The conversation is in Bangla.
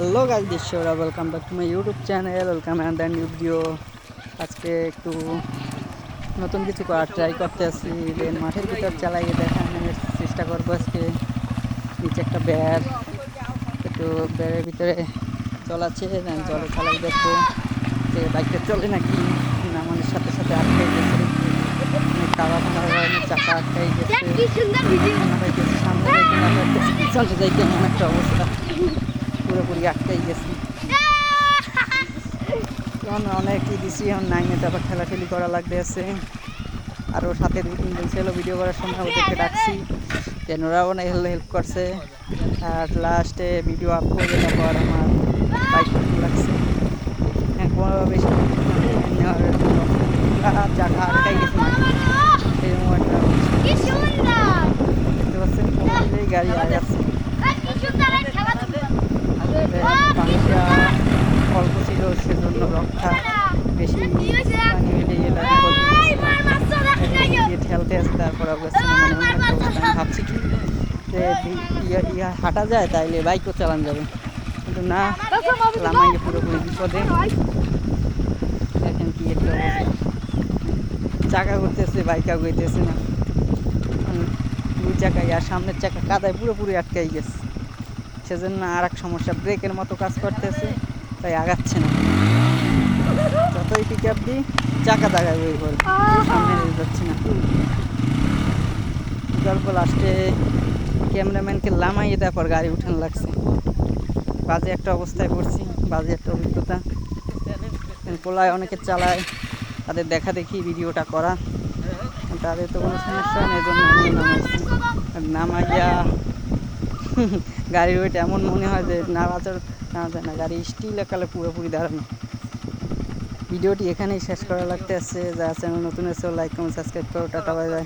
Hello guys দিশোরা welcome back to my YouTube channel welcome and then video আজকে একটু নতুন কিছু করার ট্রাই করতে আসি। দেন মাঠের ভিতর চালাইয়ে দেখানোর চেষ্টা করব আজকে। নিচে একটা ব্যার একটু ব্যারের ভিতরে জল আছে দেন জলে চালাই দেখব। যে বাইকটা চলে নাকি? না। আমাদের সাথে সাথে আটকে গেছে কারণে চাকা আটকাই গেছে। সামনে পাইতেছি যাইতে এমন একটা অবস্থা। পুরোপুরি আটকাই গেছি। এখন অনেকই দিছি এখন নাইনে তারপর ঠেলাঠেলি করা লাগতে আছে। আরও সাথে দুই তিনজন ছিল ভিডিও করার সময় ওদেরকে ডাকছি দেন ওরাও অনেক হেল্প করছে। আর লাস্টে ভিডিও আপ করে তারপর আমার বাইক লাগছে হ্যাঁ কোনোভাবে বেশি নেওয়ার আটকাই গেছে সেই একটা দেখতে পাচ্ছেন? গাড়ি খেলাধুলা পানিটা অল্প ছিল সেজন্য রক্ষা বেশি পানি হলে গেলে দিয়ে ঠেলতে আসে তারপর। আমি ভাবছি কি যে ইয়া হাঁটা যায় তাইলে বাইকও চালানো যাবে কিন্তু না লামাইয়ে পুরোপুরি বিপদে দেখেন কি একটা চাকা ঘুরতেছে, বাইক আগুইতেছে না দুই চাকায় আর সামনের চাকা কাদায় পুরোপুরি আটকাই গেছে সেজন্য আর এক সমস্যা, ব্রেকের মতো কাজ করতেছে, তাই আগাচ্ছে না। যতই পিক আপ দিই, চাকা দাগায় বই করে সামনে যাচ্ছে না। গল্প লাস্টে ক্যামেরাম্যানকে লামাইয়ে তারপর গাড়ি উঠান লাগছে। বাজে একটা অবস্থায় পড়ছি, বাজে একটা অভিজ্ঞতা। পোলায় অনেকে চালায়, তাদের দেখা দেখি ভিডিওটা করা। তাদের তো কোনো সমস্যা নেই, এজন্য আমি নামাইছি। নামাইয়া গাড়ির ওইটা এমন মনে হয় যে নাড়াচড় না যায় না, গাড়ি স্টিল একালে পুরোপুরি দাঁড়ানো ভিডিওটি এখানেই শেষ করা লাগতে আসছে যারা চ্যানেল নতুন এসেও লাইক কমেন্ট সাবস্ক্রাইব করো। Tata bye bye